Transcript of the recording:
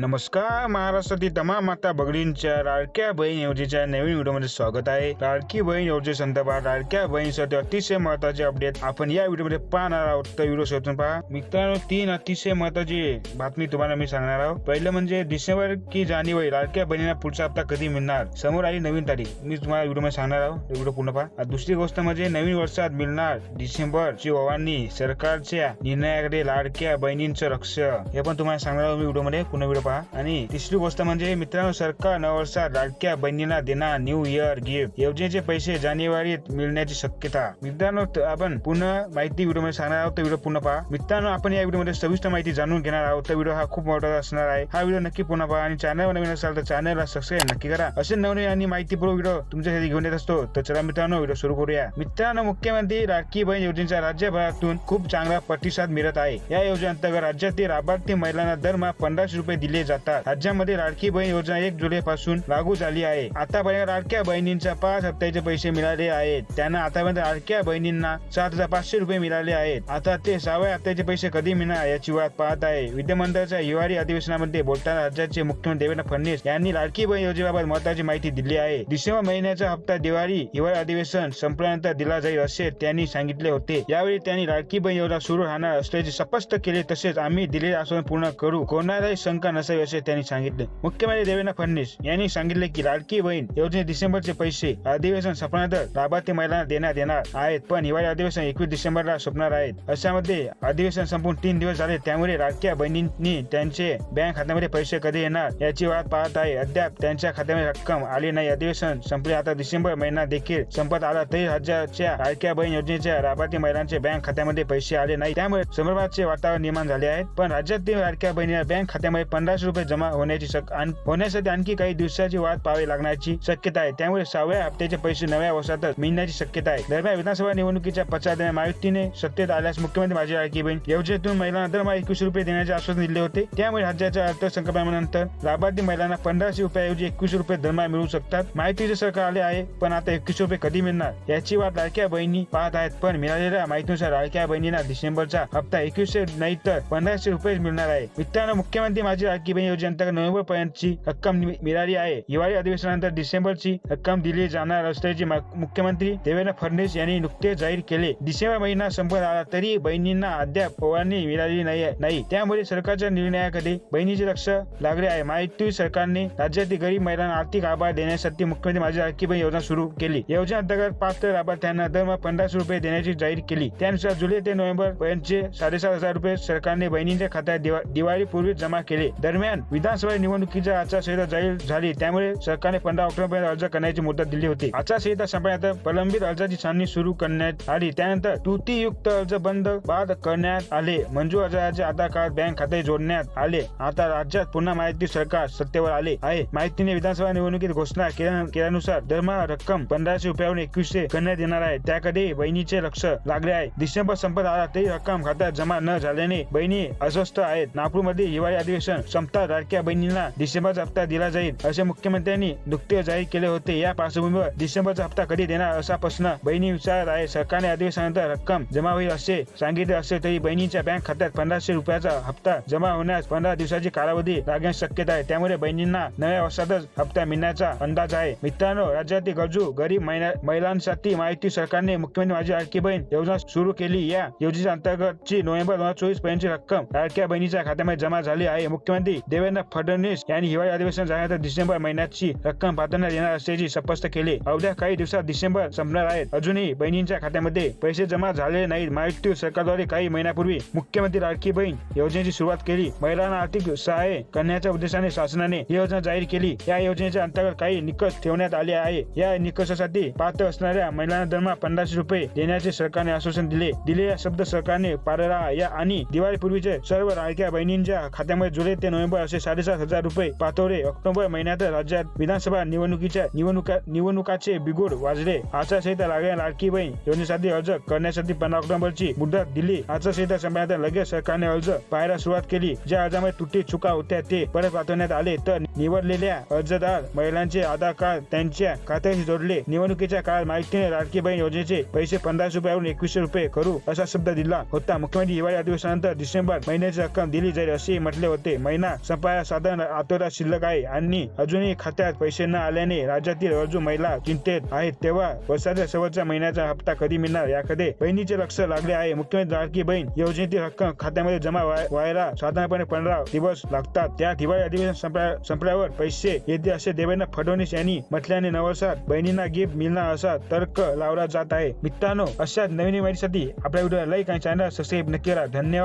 नमस्कार महाराष्ट्रातील तमाम माता बगडींच्या लाडक्या बहीण योजनेच्या नवीन व्हिडिओमध्ये स्वागत आहे. लाडकी बहीण योजनेसंदर्भात लाडक्या बहिणीसाठी अतिशय महत्त्वाचे अपडेट आपण या व्हिडिओमध्ये पाहणार आहोत. तर व्हिडिओ शोधून पहा. मित्रांनो तीन अतिशय महत्वाची बातमी तुम्हाला मी सांगणार आहोत. पहिलं म्हणजे डिसेंबर की जानेवारी लाडक्या बहिणीला पुढचा हप्ता कधी मिळणार? समोर आली नवीन तारीख. मी तुम्हाला व्हिडिओमध्ये सांगणार आहोत. व्हिडिओ पूर्ण पहा. दुसरी गोष्ट म्हणजे नवीन वर्षात मिळणार डिसेंबरची ओवांनी सरकारच्या निर्णयाकडे लाडक्या बहिणींचं लक्ष. हे पण तुम्हाला सांगणार आहोत मी व्हिडिओमध्ये. पुन्हा व्हिडिओ पहा आणि तिसरी गोष्ट म्हणजे मित्रांनो सरकार नववर्षात लाडक्या बहिणीला देणार न्यू इयर गिफ्ट योजनेचे पैसे जानेवारीत मिळण्याची शक्यता. मित्रांनो आपण पुन्हा माहिती व्हिडिओमध्ये सांगणार आहोत. व्हिडिओ पुन्हा पहा. मित्रांनो आपण या व्हिडिओमध्ये सविस्तर माहिती जाणून घेणार आहोत. तर व्हिडिओ हा खूप मोठा असणार आहे. हा व्हिडिओ नक्की पुन्हा पहा आणि चॅनल नवीन असाल तर चॅनलला सबस्क्राईब नक्की करा. असे नवनवीन आणि माहितीपूर्ण व्हिडिओ तुमच्यासाठी घेऊन येत असतो. तर चला मित्रांनो व्हिडिओ सुरू करूया. मित्रांनो मुख्यमंत्री राखी बहीण योजनेचा राज्यभरातून खूप चांगला प्रतिसाद मिळत आहे. या योजनेअंतर्गत राज्यातील लाभार्थी महिलांना दरमहा पंधराशे रुपये दिले जातात. राज्यामध्ये लाडकी बहीण योजना एक जुलै पासून लागू झाली आहे. आतापर्यंत लाडक्या बहिणींच्या पाच हप्त्याचे पैसे मिळाले आहेत. त्यांना आतापर्यंत लाडक्या बहिणींना सात हजार पाचशे रुपये मिळाले आहेत. आता ते सहाव्या हप्त्याचे पैसे कधी मिळणार याची वाट पाहत आहे. विद्यमंडळाच्या हिवाळी अधिवेशनामध्ये बोलताना राज्याचे मुख्यमंत्री देवेंद्र फडणवीस यांनी लाडकी बहीण योजनेबाबत महत्वाची माहिती दिली आहे. डिसेंबर महिन्याचा हप्ता दिवाळी हिवाळी अधिवेशन संपल्यानंतर दिला जाईल असे त्यांनी सांगितले होते. यावेळी त्यांनी लाडकी बहीण योजना सुरू राहणार असल्याचे स्पष्ट केले तसेच आम्ही दिलेले आश्वासन पूर्ण करू. कोणालाही शंका नसावी असे त्यांनी सांगितले. मुख्यमंत्री देवेंद्र फडणवीस यांनी सांगितले की लाडकी बहीण योजने डिसेंबरचे पैसे अधिवेशन संपल्यानंतर लाभार्थी महिलांना देण्यात येणार आहेत पण हिवाळी अधिवेशन एकवीस डिसेंबरला संपणार आहेत अशामध्ये अधिवेशन संपून तीन दिवस झाले त्यामुळे लाडक्या बहिणींनी त्यांचे बँक खात्यामध्ये पैसे कधी येणार याची वाट पाहत आहे. अद्याप त्यांच्या खात्यामध्ये रक्कम आली नाही. अधिवेशन संपले आता डिसेंबर महिना देखील संपत आला तरी राज्याच्या लाडक्या बहीण योजनेच्या लाभार्थी महिलांचे बँक खात्यामध्ये पैसे आले नाही. त्यामुळे संभ्रमाचे वातावरण निर्माण झाले आहे. पण राज्यातील लाडक्या बहिणीला बँक खात्यामध्ये पन्नास रुपये जमा होण्याची होण्यासाठी आणखी काही दिवसाची वाट पाहावी लागण्याची शक्यता आहे. त्यामुळे सहाव्या हप्त्याचे पैसे नव्या वर्षातच मिळण्याची शक्यता आहे. दरम्यान विधानसभा निवडणुकीच्या पश्चात महायुतीने सत्तेत आल्यास मुख्यमंत्री माझी लाडकी बहीण योजनेतून महिलांना दरमहा एकवीस रुपये देण्याचे आश्वासन दिले होते. त्यामुळे राज्याच्या अर्थसंकल्पानंतर लाभार्थी महिलांना पंधराशे रुपयाऐवजी एकवीस रुपये दरमहा मिळू शकतात. माहितीचे सरकार आले आहे पण आता एकवीस रुपये कधी मिळणार? याची वाट लाडक्या बहिणी पाहत आहेत पण मिळालेल्या माहितीनुसार लाडक्या बहिणींना डिसेंबरचा हप्ता एकवीसशे नाही तर पंधराशे रुपये मिळणार आहे. मित्रांनो मुख्यमंत्री माझी लाडकी योजनेअंतर्गत नोव्हेंबर पर्यंतची रक्कम मिळाली आहे. हिवाळी अधिवेशनानंतर डिसेंबरची रक्कम दिली जाणार असल्याचे मुख्यमंत्री देवेंद्र फडणवीस यांनी नुकतेच जाहीर केले. डिसेंबर महिना संपत आला तरी बहिणींना अद्याप ओवाळणी मिळाली नाही नाही. त्यामुळे सरकारच्या निर्णयाकडे बहिणीचे लक्ष लागले आहे. माहिती सरकारने राज्यातील गरीब महिलांना आर्थिक आभार देण्यासाठी मुख्यमंत्री माझी लाडकी बहीण योजना सुरू केली. योजनेअंतर्गत पात्र लाभार्थ्यांना दरमहा पन्नास रुपये देण्याची जाहीर केली. त्यानुसार जुलै ते नोव्हेंबर पर्यंतचे साडेसात हजार रुपये सरकारने बहिणींच्या खात्यात दिवा- दिवाळीपूर्वी जमा केले. दरम्यान विधानसभा निवडणुकीच्या आचारसंहिता जाहीर झाली. त्यामुळे सरकारने पंधरा ऑक्टोबरपर्यंत अर्ज करण्याची मुदत दिली होती. आचारसंहिता संपल्यानंतर प्रलंबित अर्जाची छाननी सुरू करण्यात आली. त्यानंतर त्रुटीयुक्त अर्ज बंद बाद करण्यात आले. मंजूर अर्जाचे आधार कार्ड बँक खाते जोडण्यात आले. आता राज्यात पुन्हा माहिती सरकार सत्तेवर आले आहे. माहितीने विधानसभा निवडणुकीत घोषणा केल्यानुसार दरमहा रक्कम पंधराशे रुपयावरून एकवीसशे करण्यात येणार आहे. त्याकडे बहिणीचे लक्ष लागले आहे. डिसेंबर संपत आला तरी रक्कम खात्यात जमा न झाल्याने बहिणी अस्वस्थ आहेत. नागपूरमध्ये हिवाळी अधिवेशन संपता लाडक्या बहिणींना डिसेंबरचा हप्ता दिला जाईल असे मुख्यमंत्र्यांनी नुकतेच जाहीर केले होते. या पार्श्वभूमीवर डिसेंबरचा हप्ता कधी देणार असा प्रश्न बहिणी विचारत आहे. सरकारने अधिवेशनानंतर रक्कम जमा होईल असे सांगितले असले तरी बहिणीच्या बँक खात्यात पंधराशे रुपयाचा हप्ता जमा होण्यास पंधरा दिवसाची कालावधी लागण्याची शक्यता आहे. त्यामुळे बहिणींना नव्या वर्षातच हप्ता मिळण्याचा अंदाज आहे. मित्रांनो राज्यातील गरजू गरीब महिलांसाठी माहिती सरकारने मुख्यमंत्री माझी लाडकी बहीण योजना सुरू केली. या योजनेच्या अंतर्गतची नोव्हेंबर दोन हजार चोवीस पर्यंतची रक्कम लाडक्या बहिणीच्या खात्यामध्ये जमा झाली आहे. मुख्यमंत्री देवेंद्र फडणवीस यांनी हिवाळी अधिवेशन झाल्यानंतर डिसेंबर महिन्याची रक्कम पाठवण्यात येणार असल्याचे स्पष्ट केले. अवघ्या काही दिवसात डिसेंबर संपणार आहेत. अजूनही बहिणींच्या खात्यामध्ये पैसे जमा झाले नाहीत. माहिती सरकारद्वारे काही महिन्यापूर्वी मुख्यमंत्री लाडकी बहीण योजनेची सुरुवात केली. महिलांना आर्थिक सहाय्य करण्याच्या उद्देशाने शासनाने ही योजना जाहीर केली. या योजनेच्या अंतर्गत काही निकष ठेवण्यात आले आहे या निकषासाठी पात्र असणाऱ्या महिलांना दरमहा पंधराशे रुपये देण्याचे सरकारने आश्वासन दिले. दिलेला शब्द सरकारने पारळा या आणि दिवाळीपूर्वीचे सर्व लाडक्या बहिणींच्या खात्यामध्ये जुलै ते नोव्हेंबर असे साडेसात हजार रुपये पातोरे ऑक्टोबर महिन्यात राज्यात विधानसभा निवडणुकीच्या निवडणुका निवडणुकाचे बिगुड वाजले. आचारसंहिता लागल्या लाडकी बहीण योजनेसाठी अर्ज करण्यासाठी पंधरा ऑक्टोबरची मुदत दिली. आचारसंहिता संपल्यानंतर लगेच सरकारने अर्ज पाहायला सुरुवात केली. ज्या अर्जामध्ये तुटी चुका होत्या ते परत पाठवण्यात आले. तर निवडलेल्या अर्जदार महिलांचे आधार कार्ड त्यांच्या खात्याशी जोडले. निवडणुकीच्या काळात माहितीने लाडकी बहीण योजनेचे पैसे पंधराशे रुपयावरून एकवीसशे रुपये करू असा शब्द दिला होता. मुख्यमंत्री हिवाळी अधिवेशनानंतर डिसेंबर महिन्याची रक्कम दिली जाईल असे म्हटले होते. महिना महिना संपायला साधारण आठवडा शिल्लक आहे. आणि अजूनही खात्यात पैसे न आल्याने राज्यातील अर्जू महिला चिंतेत आहेत. तेव्हा वर्षाच्या शेवटच्या महिन्याचा हप्ता कधी मिळणार याकडे बहिणीचे लक्ष लागले आहे. मुख्यमंत्री लाडकी बहीण योजनेतील रक्कम खात्यामध्ये जमा व्हाय- व्हायला साधारणपणे पंधरा दिवस लागतात. त्या दिवाळी अधिवेशन संपल्यावर पैसे येते असे देवेंद्र फडणवीस यांनी म्हटल्याने नवसात बहिणींना गिफ्ट मिळणार असा तर्क लावला जात आहे. मित्रांनो अशाच नवीन माहितीसाठी आपल्या व्हिडिओला लाईक आणि चॅनल सबस्क्राईब नक्की करा. धन्यवाद.